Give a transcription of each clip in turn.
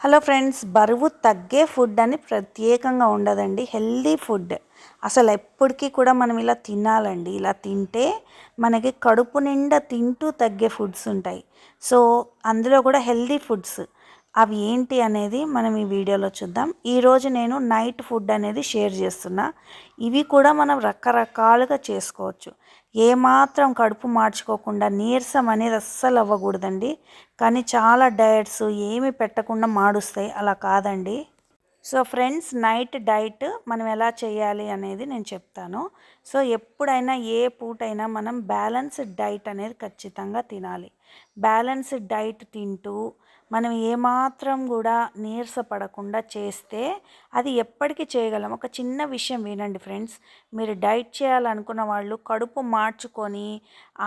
Hello friends బరువు తగ్గే food అని ప్రత్యేకంగా ఉండదండి. హెల్దీ ఫుడ్ అసలు ఎప్పటికీ కూడా మనం ఇలా తినాలండి. ఇలా తింటే మనకి కడుపు నిండా తింటూ తగ్గే ఫుడ్స్ ఉంటాయి. సో అందులో కూడా హెల్దీ ఫుడ్స్ అవి ఏంటి అనేది మనం ఈ వీడియోలో చూద్దాం. ఈరోజు నేను నైట్ ఫుడ్ అనేది షేర్ చేస్తున్నా. ఇవి కూడా మనం రకరకాలుగా చేసుకోవచ్చు. ఏమాత్రం కడుపు మార్చుకోకుండా నీరసం అనేది అస్సలు అవ్వకూడదండి. కానీ చాలా డయట్స్ ఏమి పెట్టకుండా మాడుస్తాయి. అలా కాదండి. సో ఫ్రెండ్స్ నైట్ డైట్ మనం ఎలా చేయాలి అనేది నేను చెప్తాను. సో ఎప్పుడైనా ఏ పూటైనా మనం బ్యాలెన్స్డ్ డైట్ అనేది ఖచ్చితంగా తినాలి. బ్యాలెన్స్డ్ డైట్ తింటూ మనం ఏమాత్రం కూడా నీరసపడకుండా చేస్తే అది ఎప్పటికీ చేయగలం. ఒక చిన్న విషయం వినండి ఫ్రెండ్స్. మీరు డైట్ చేయాలనుకున్న వాళ్ళు కడుపు మార్చుకొని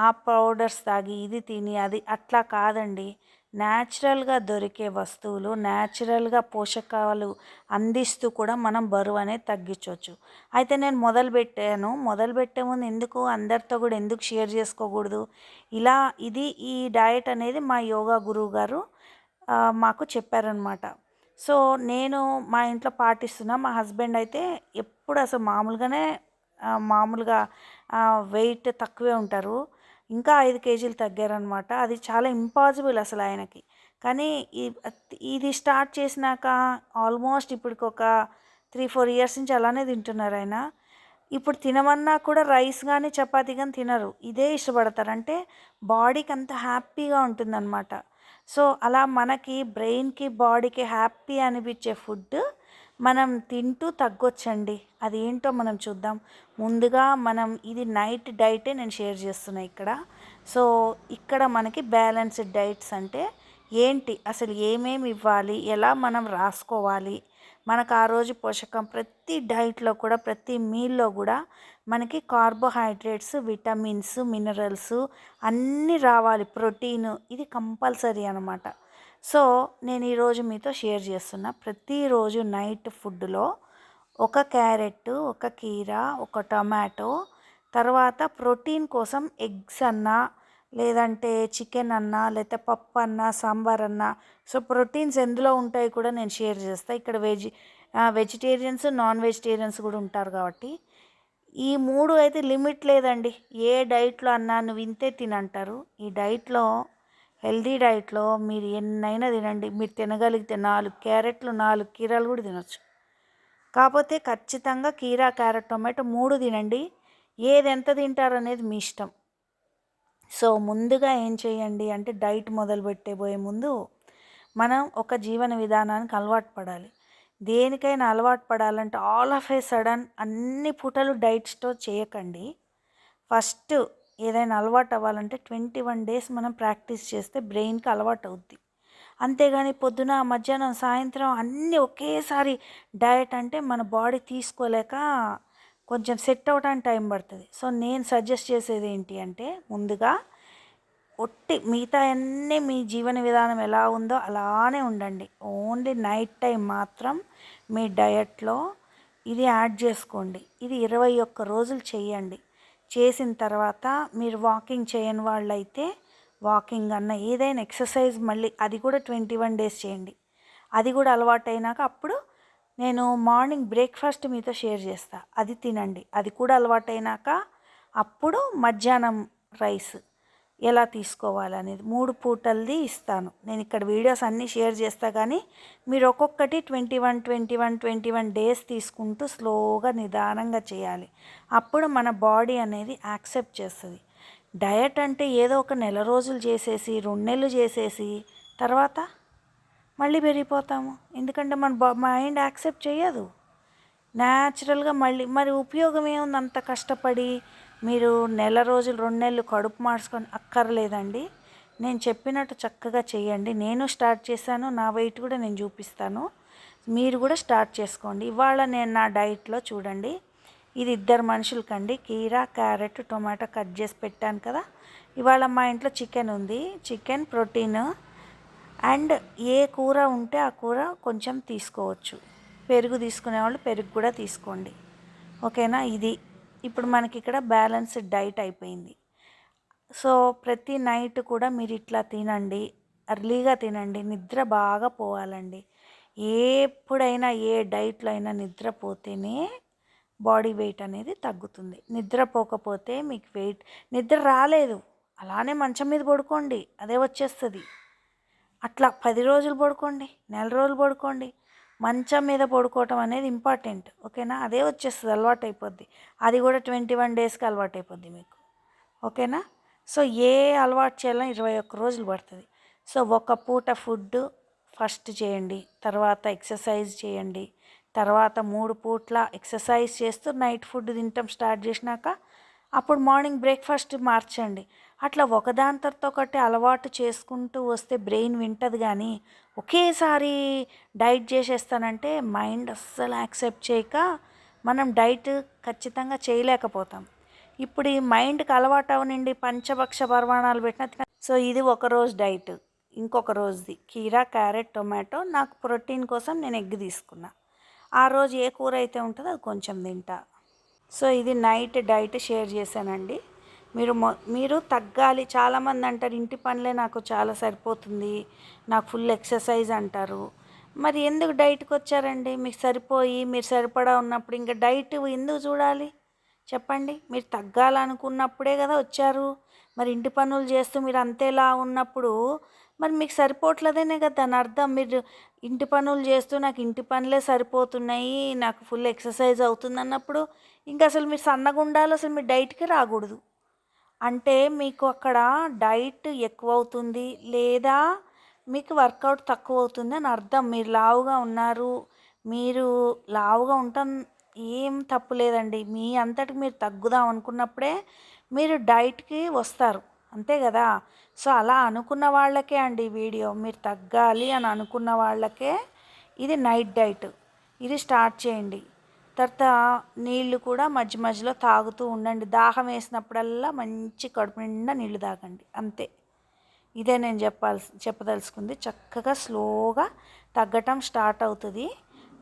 ఆ పౌడర్స్ తాగి ఇది తిని అది అట్లా కాదండి. న్యాచురల్గా దొరికే వస్తువులు న్యాచురల్గా పోషకాలు అందిస్తూ కూడా మనం బరువు అనేది తగ్గించవచ్చు. అయితే నేను మొదలుపెట్టాను. మొదలుపెట్టే ముందు ఎందుకు అందరితో కూడా ఎందుకు షేర్ చేసుకోకూడదు? ఇలా ఇది ఈ డయట్ అనేది మా యోగా గురువు గారు మాకు చెప్పారనమాట సో నేను మా ఇంట్లో పాటిస్తున్నా మా హస్బెండ్ అయితే ఎప్పుడు అసలు మామూలుగానే మామూలుగా వెయిట్ తక్కువే ఉంటారు. ఇంకా ఐదు కేజీలు తగ్గారనమాట అది చాలా ఇంపాసిబుల్ అసలు ఆయనకి. కానీ ఇది స్టార్ట్ చేసినాక ఆల్మోస్ట్ ఇప్పటికి ఒక త్రీ ఫోర్ ఇయర్స్ నుంచి అలానే తింటున్నారు ఆయన. ఇప్పుడు తినమన్నా కూడా రైస్ కానీ చపాతీ కానీ తినరు. ఇదే ఇష్టపడతారు అంటే బాడీకి అంత హ్యాపీగా ఉంటుందన్నమాట. సో అలా మనకి బ్రెయిన్కి బాడీకి హ్యాపీ అనిపించే ఫుడ్ మనం తింటూ తగ్గొచ్చండి. అది ఏంటో మనం చూద్దాం. ముందుగా మనం ఇది నైట్ డైటే నేను షేర్ చేస్తున్నా ఇక్కడ. సో ఇక్కడ మనకి బ్యాలెన్స్డ్ డైట్స్ అంటే ఏంటి? అసలు ఏమేమి ఇవ్వాలి? ఎలా మనం రాసుకోవాలి? మనకు ఆ రోజు పోషకం ప్రతి డైట్లో కూడా ప్రతి మీల్లో కూడా మనకి కార్బోహైడ్రేట్స్ విటమిన్స్ మినరల్స్ అన్నీ రావాలి. ప్రోటీన్ ఇది కంపల్సరీ అనమాట సో నేను ఈరోజు మీతో షేర్ చేస్తున్నా. ప్రతిరోజు నైట్ ఫుడ్లో ఒక క్యారెట్ ఒక కీర ఒక టమాటో తర్వాత ప్రోటీన్ కోసం ఎగ్స్ అన్నా లేదంటే చికెన్ అన్నా లేకపోతే పప్పు అన్నా సాంబార్ అన్నా సో ప్రోటీన్స్ ఎందులో ఉంటాయి కూడా నేను షేర్ చేస్తాను ఇక్కడ వెజ్ వెజిటేరియన్స్ నాన్ వెజిటేరియన్స్ కూడా ఉంటారు కాబట్టి. ఈ మూడు అయితే లిమిట్ లేదండి. ఏ డైట్లో అన్నా నువ్వు ఇంతే తినంటారు. ఈ డైట్లో హెల్దీ డైట్లో మీరు ఎన్నైనా తినండి. మీరు తినగలిగితే నాలుగు క్యారెట్లు నాలుగు కీరాలు కూడా తినొచ్చు. కాకపోతే ఖచ్చితంగా కీరా క్యారెట్ టొమాటో మూడు తినండి. ఏది ఎంత తింటారు అనేది మీ ఇష్టం. సో ముందుగా ఏం చేయండి అంటే డైట్ మొదలు పెట్టేబోయే ముందు మనం ఒక జీవన విధానానికి అలవాటు పడాలి. దేనికైనా అలవాటు పడాలంటే ఆల్ ఆఫ్ ఏ సడన్ అన్ని పూటలు డైట్స్తో చేయకండి. ఫస్ట్ ఏదైనా అలవాటు అవ్వాలంటే ట్వంటీ వన్ డేస్ మనం ప్రాక్టీస్ చేస్తే బ్రెయిన్కి అలవాటు అవుద్ది. అంతేగాని పొద్దున మధ్యాహ్నం సాయంత్రం అన్నీ ఒకేసారి డయట్ అంటే మన బాడీ తీసుకోలేక కొంచెం సెట్ అవడానికి టైం పడుతుంది. సో నేను సజెస్ట్ చేసేది ఏంటి అంటే ముందుగా ఒట్టి మిగతా అన్నీ మీ జీవన విధానం ఎలా ఉందో అలానే ఉండండి. ఓన్లీ నైట్ టైం మాత్రం మీ డయట్లో ఇది యాడ్ చేసుకోండి. ఇది ఇరవై ఒక్క రోజులు చేయండి. చేసిన తర్వాత మీరు వాకింగ్ చేయని వాళ్ళైతే వాకింగ్ అన్న ఏదైనా ఎక్సర్సైజ్ మళ్ళీ అది కూడా ట్వంటీ వన్ డేస్ చేయండి. అది కూడా అలవాటు అయినాక అప్పుడు నేను మార్నింగ్ బ్రేక్ఫాస్ట్ మీతో షేర్ చేస్తా. అది తినండి. అది కూడా అలవాటైనాక అప్పుడు మధ్యాహ్నం రైస్ ఎలా తీసుకోవాలనేది మూడు పూటలది ఇస్తాను. నేను ఇక్కడ వీడియోస్ అన్నీ షేర్ చేస్తా కానీ మీరు ఒక్కొక్కటి twenty one twenty one twenty one days తీసుకుంటూ స్లోగా నిదానంగా చేయాలి. అప్పుడు మన బాడీ అనేది యాక్సెప్ట్ చేస్తుంది. డయట్ అంటే ఏదో ఒక నెల రోజులు చేసేసి రెండు నెలలు చేసేసి తర్వాత మళ్ళీ పెరిగిపోతాము. ఎందుకంటే మన మైండ్ యాక్సెప్ట్ చేయదు. న్యాచురల్గా మళ్ళీ మరి ఉపయోగం ఏముంది? అంత కష్టపడి మీరు నెల రోజులు రెండు నెలలు కడుపు మార్చుకొని అక్కర్లేదండి. నేను చెప్పినట్టు చక్కగా చేయండి. నేను స్టార్ట్ చేశాను. నా వెయిట్ కూడా నేను చూపిస్తాను. మీరు కూడా స్టార్ట్ చేసుకోండి. ఇవాళ నేను నా డైట్లో చూడండి. ఇది ఇద్దరు మనుషులకండి. కీరా క్యారెట్ టొమాటో కట్ చేసి పెట్టాను కదా. ఇవాళ మా ఇంట్లో చికెన్ ఉంది. చికెన్ ప్రోటీన్ అండ్ ఏ కూర ఉంటే ఆ కూర కొంచెం తీసుకోవచ్చు. పెరుగు తీసుకునే వాళ్ళు పెరుగు కూడా తీసుకోండి. ఓకేనా? ఇది. ఇప్పుడు మనకి ఇక్కడ బ్యాలెన్స్డ్ డైట్ అయిపోయింది. సో ప్రతి నైట్ కూడా మీరు ఇట్లా తినండి. అర్లీగా తినండి. నిద్ర బాగా పోవాలండి. ఎప్పుడైనా ఏ డైట్లో అయినా నిద్రపోతేనే బాడీ వెయిట్ అనేది తగ్గుతుంది. నిద్రపోకపోతే మీకు వెయిట్ నిద్ర రాలేదు. అలానే మంచం మీద పడుకోండి. అదే వచ్చేస్తుంది. అట్లా పది రోజులు పడుకోండి నెల రోజులు పడుకోండి మంచం మీద పడుకోవటం అనేది ఇంపార్టెంట్ ఓకేనా? అదే వచ్చేస్తుంది అలవాటు అయిపోద్ది అది కూడా ట్వంటీ వన్ డేస్కి అలవాటు అయిపోద్ది మీకు ఓకేనా? సో ఏ అలవాటు చేయాలని ఇరవై ఒక్క రోజులు పడుతుంది. సో ఒక పూట ఫుడ్ ఫస్ట్ చేయండి తర్వాత ఎక్సర్సైజ్ చేయండి తర్వాత మూడు పూట్ల ఎక్సర్సైజ్ చేస్తూ నైట్ ఫుడ్ తినటం స్టార్ట్ చేసినాక అప్పుడు మార్నింగ్ బ్రేక్ఫాస్ట్ మార్చండి. అట్లా ఒకదాని తర్వాత ఒకటి అలవాటు చేసుకుంటూ వస్తే బ్రెయిన్ వింటది కానీ ఒకేసారి డైట్ చేసేస్తానంటే మైండ్ అస్సలు యాక్సెప్ట్ చేయక మనం డైట్ ఖచ్చితంగా చేయలేకపోతాం. ఇప్పుడు ఈ మైండ్కి అలవాటు అవనండి పంచభక్ష పర్వాణాలు పెట్టిన సో ఇది ఒక రోజు డైట్ ఇంకొక రోజుది. కీరా క్యారెట్ టొమాటో నాకు ప్రోటీన్ కోసం నేను ఎగ్ తీసుకున్నా. ఆ రోజు ఏ కూర అయితే ఉంటుందో అది కొంచెం తింటా. సో ఇది నైట్ డైట్ షేర్ చేశానండి. మీరు మొ మీరు తగ్గాలి. చాలామంది అంటారు ఇంటి పనులే నాకు చాలా సరిపోతుంది. నాకు ఫుల్ ఎక్సర్సైజ్ అంటారు. మరి ఎందుకు డైట్కి వచ్చారండి? మీకు సరిపోయి మీరు సరిపడా ఉన్నప్పుడు ఇంకా డైట్ ఎందుకు చూడాలి? చెప్పండి. మీరు తగ్గాలనుకున్నప్పుడే కదా వచ్చారు. మరి ఇంటి పనులు చేస్తూ మీరు అంతేలా ఉన్నప్పుడు మరి మీకు సరిపోవట్లేదనే కదా దాని అర్థం మీరు ఇంటి పనులు చేస్తూ నాకు ఇంటి పనులే సరిపోతున్నాయి నాకు ఫుల్ ఎక్సర్సైజ్ అవుతుంది అన్నప్పుడు ఇంకా అసలు మీరు సన్నగా ఉండాలి అసలు మీరు డైట్కి రాకూడదు. అంటే మీకు అక్కడ డైట్ ఎక్కువ అవుతుంది లేదా మీకు వర్కౌట్ తక్కువ అవుతుంది అని అర్థం. మీరు లావుగా ఉన్నారు మీరు లావుగా ఉండటం ఏం తప్పు లేదండి. మీ అంతటికి మీరు తగ్గుదాం అనుకున్నప్పుడే మీరు డైట్కి వస్తారు. అంతే కదా? సో అలా అనుకున్న వాళ్ళకే అండి వీడియో. మీరు తగ్గాలి అని అనుకున్న వాళ్ళకే ఇది నైట్ డైట్. ఇది స్టార్ట్ చేయండి. తర్వాత నీళ్ళు కూడా మధ్య మధ్యలో తాగుతూ ఉండండి. దాహం వేసినప్పుడల్లా మంచి కడుపు నిండా నీళ్ళు తాగండి. అంతే. ఇదే నేను చెప్పాల్సి చెప్పదలుచుకుంది. చక్కగా స్లోగా తగ్గటం స్టార్ట్ అవుతుంది.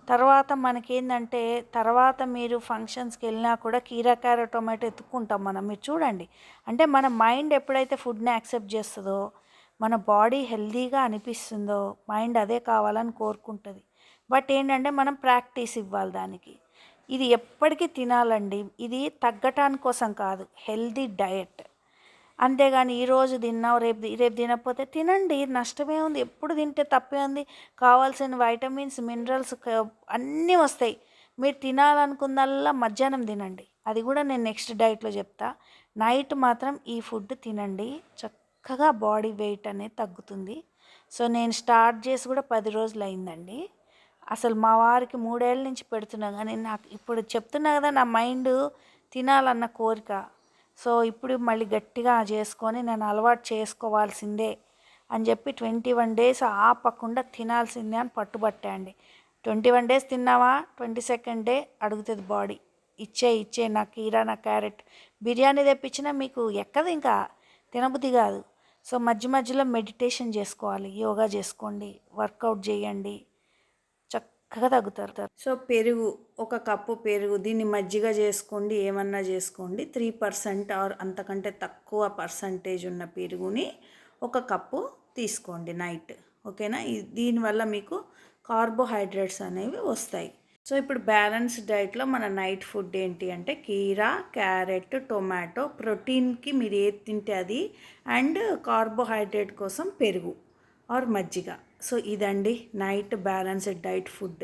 తర్వాత మనకేందంటే తర్వాత మీరు ఫంక్షన్స్కి వెళ్ళినా కూడా కీరా క్యారెట్ టొమాటో ఎత్తుక్కుంటాం మనం. మీరు చూడండి. అంటే మన మైండ్ ఎప్పుడైతే ఫుడ్ని యాక్సెప్ట్ చేస్తుందో మన బాడీ హెల్దీగా అనిపిస్తుందో మైండ్ అదే కావాలని కోరుకుంటుంది. బట్ ఏంటంటే మనం ప్రాక్టీస్ ఇవ్వాలి దానికి. ఇది ఎప్పటికీ తినాలండి. ఇది తగ్గటానికోసం కాదు. హెల్దీ డయట్ అంతేగాని ఈరోజు తిన్నావు రేపు రేపు తినకపోతే తినండి. నష్టమే ఉంది. ఎప్పుడు తింటే తప్పే ఉంది. కావాల్సిన వైటమిన్స్ మినరల్స్ అన్నీ వస్తాయి. మీరు తినాలనుకున్నల్లా మధ్యాహ్నం తినండి. అది కూడా నేను నెక్స్ట్ డైట్లో చెప్తా. నైట్ మాత్రం ఈ ఫుడ్ తినండి. చక్కగా బాడీ వెయిట్ అనేది తగ్గుతుంది. సో నేను స్టార్ట్ చేసి కూడా పది రోజులు అయిందండి. అసలు మా వారికి మూడేళ్ళ నుంచి పెడుతున్నా కానీ నాకు ఇప్పుడు చెప్తున్నా కదా నా మైండ్ తినాలన్న కోరిక. సో ఇప్పుడు మళ్ళీ గట్టిగా చేసుకొని నేను అలవాటు చేసుకోవాల్సిందే అని చెప్పి ట్వంటీ వన్ డేస్ ఆపకుండా తినాల్సిందే అని పట్టుబట్టా అండి. ట్వంటీ వన్ డేస్ తిన్నావా? ట్వంటీ సెకండ్ డే అడుగుతుంది బాడీ. ఇచ్చే ఇచ్చే నా కీరా నా క్యారెట్. బిర్యానీ తెప్పించినా మీకు ఎక్కదు ఇంకా. తినబుద్ధి కాదు. సో మధ్య మధ్యలో మెడిటేషన్ చేసుకోవాలి. యోగా చేసుకోండి. వర్కౌట్ చేయండి. చక్కగా తగ్గుతారు సో పెరుగు ఒక కప్పు పెరుగు దీన్ని మజ్జిగ చేసుకోండి ఏమన్నా చేసుకోండి. త్రీ పర్సెంట్ ఆర్ అంతకంటే తక్కువ పర్సంటేజ్ ఉన్న పెరుగుని ఒక కప్పు తీసుకోండి నైట్. ఓకేనా? దీనివల్ల మీకు కార్బోహైడ్రేట్స్ అనేవి వస్తాయి. సో ఇప్పుడు బ్యాలెన్స్ డైట్లో మన నైట్ ఫుడ్ ఏంటి అంటే కీరా క్యారెట్ టొమాటో ప్రోటీన్కి మీరు ఏది తింటే అది అండ్ కార్బోహైడ్రేట్ కోసం పెరుగు ఆర్ మజ్జిగ. సో ఇదండి నైట్ బ్యాలెన్స్డ్ డైట్ ఫుడ్.